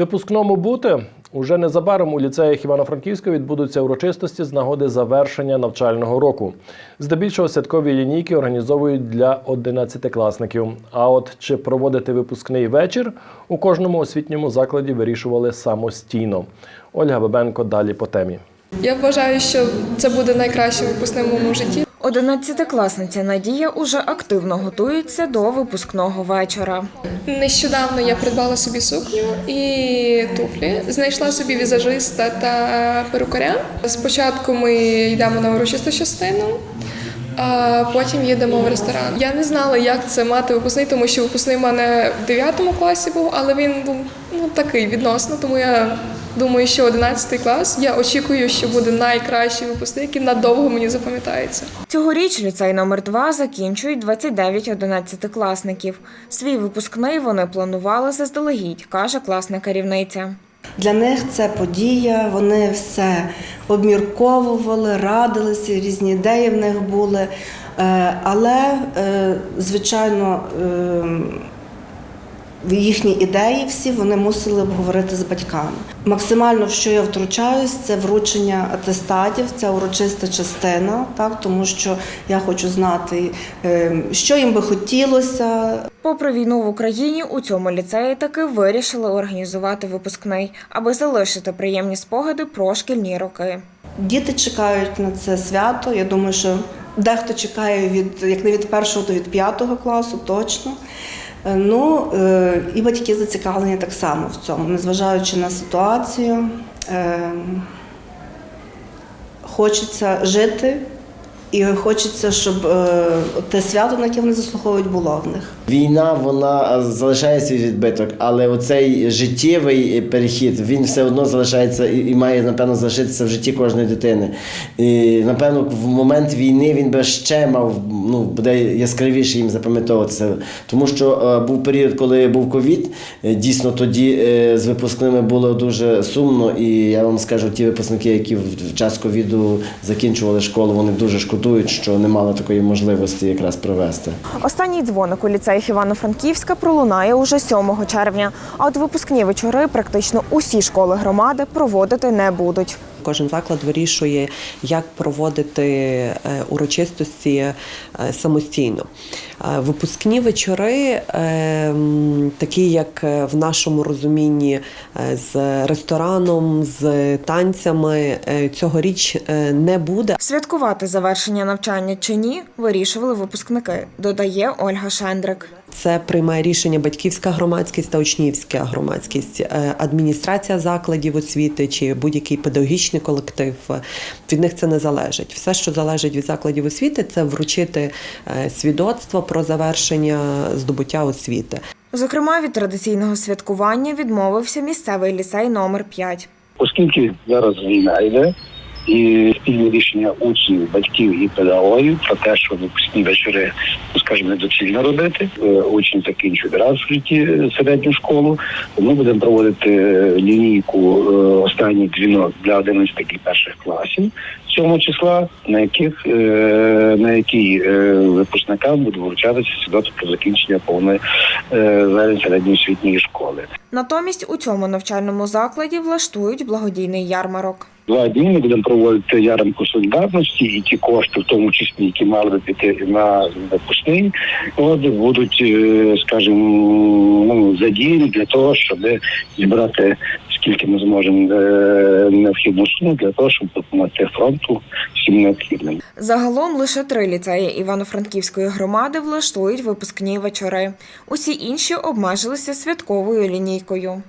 Випускному бути уже незабаром у ліцеях Івано-Франківська відбудуться урочистості з нагоди завершення навчального року. Здебільшого святкові лінійки організовують для 11-класників. А от чи проводити випускний вечір у кожному освітньому закладі вирішували самостійно. Ольга Бабенко далі по темі. Я вважаю, що це буде найкраще випускне в моєму житті. Одинадцятикласниця Надія уже активно готується до випускного вечора. Нещодавно я придбала собі сукню і туфлі. Знайшла собі візажиста та перукаря. Спочатку ми йдемо на урочисту частину. А потім їдемо в ресторан. Я не знала, як це мати випускний, тому що випускний в мене в 9 класі був, але він був ну такий відносно. Тому я думаю, що 11 клас. Я очікую, що буде найкращий випускний, який надовго мені запам'ятається. Цьогоріч ліцей номер 2 закінчують 29 одинадцятикласників. Свій випускний вони планували заздалегідь, каже класна керівниця. Для них це подія, вони все обмірковували, радилися, різні ідеї в них були. Е, Але, е, звичайно, е, їхні ідеї всі вони мусили обговорити з батьками. Максимально, в що я втручаюсь, це вручення атестатів, це урочиста частина, так тому що я хочу знати, е, що їм би хотілося, Попри війну в Україні, у цьому ліцеї таки вирішили організувати випускний, аби залишити приємні спогади про шкільні роки. Діти чекають на це свято. Я думаю, що дехто чекає від як не від першого, то від п'ятого класу, точно. Е, Ну е, і батьки зацікавлені так само в цьому, незважаючи на ситуацію. Е, Хочеться жити і хочеться, щоб е, те свято, на яке вони заслуховують, було в них. Війна вона залишає свій відбиток, але оцей життєвий перехід він все одно залишається і, і має напевно залишитися в житті кожної дитини. І напевно, в момент війни він би ще мав ну буде яскравіше їм запам'ятовуватися. Тому що е, був період, коли був ковід. е, Дійсно, тоді е, з випускними було дуже сумно, і я вам скажу, ті випускники, які в час ковіду закінчували школу, вони дуже шкодують, що не мали такої можливості якраз провести. Останній дзвоник у ліцеях Івано-Франківська пролунає уже 7 червня. А от випускні вечори практично усі школи громади проводити не будуть. Кожен заклад вирішує, як проводити е, урочистості е, самостійно. Е, Випускні вечори, е, такі як в нашому розумінні з рестораном, з танцями, цьогоріч е, не буде. Святкувати завершення навчання чи ні, вирішували випускники, додає Ольга Шендрик. Це приймає рішення батьківська громадськість та учнівська громадськість, Е, адміністрація закладів освіти чи будь-який педагогічний колектив. е, Від них це не залежить. Все, що залежить від закладів освіти, це вручити е, свідоцтво про завершення здобуття освіти. Зокрема, від традиційного святкування відмовився місцевий ліцей номер 5. оскільки зараз війна йде, і спільне рішення учнів, батьків і педагогів про те, що випускні вечори, ну, скажімо, недоцільно робити. Учень Учні закінчують раз в житті середню школу. Ми будемо проводити е, лінійку е, останній дзвінок для 11 і перших класів цього числа, на яких е, на якій е, випускникам буде вручатися свідоцтво про закінчення повної е, середньої освітньої школи. Натомість у цьому навчальному закладі влаштують благодійний ярмарок. Два дні ми будемо проводити ярмарку солідарності, і ті кошти, в тому числі, які мали би піти на випускний, от, будуть, скажімо, ну, задіяні для того, щоб зібрати скільки ми зможемо е, необхідну суму для того, щоб допомогти фронту всім необхідним. Загалом лише три ліцеї Івано-Франківської громади влаштують випускні вечори. Усі інші обмежилися святковою лінійкою.